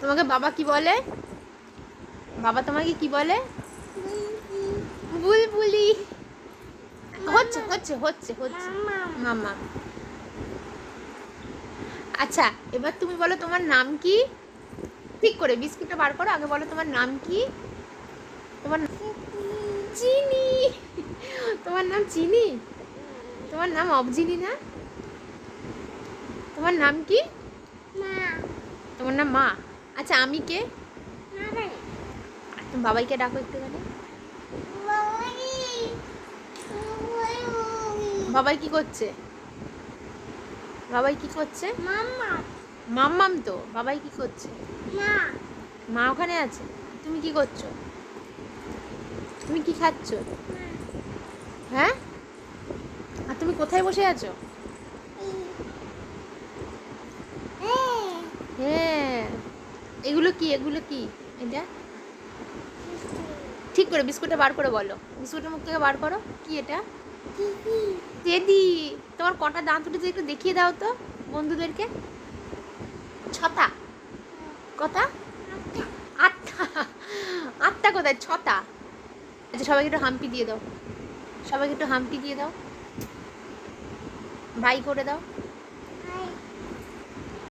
তোমাকে বাবা কি বলে? বাবা তোমাকে কি বলে? বুলবুলি। হচ্ছে হচ্ছে হচ্ছে হচ্ছে। মামা। আচ্ছা এবার তুমি বলো তোমার নাম কি? ঠিক করে বিস্কুটটা বার করো আগে বলো তোমার নাম কি? তোমার চিনি। তোমার নাম চিনি? তোমার নাম অবজিনি না? তোমার নাম কি? তোমার নাম মা? আচ্ছা আমি কে? বাবাইকে ডাকো একটুখানি। বাবাই কি করছে? বাবাই কি করছে? মাম্মাম তো, বাবাই কি করছে? মা ওখানে আছে, তুমি কি করছ? তুমি কি খাচ্ছ? হ্যাঁ? আর তুমি কোথায় বসে আছো হ্যাঁ এগুলো কি এগুলো কি? এটা ঠিক করে বিস্কুটটা বার করে বলো। বিস্কুটের মুখ থেকে বার করো। কি এটা? টেডি তোমার কটা দাঁত উঠেছে একটু দেখিয়ে দাও তো বন্ধুদেরকে। ছটা। কটা? আটটা। আটটা কোথায়? ছটা। আচ্ছা সবাইকে একটু হাম্পি দিয়ে দাও। সবাইকে একটু হাম্পি দিয়ে দাও। বাই করে দাও।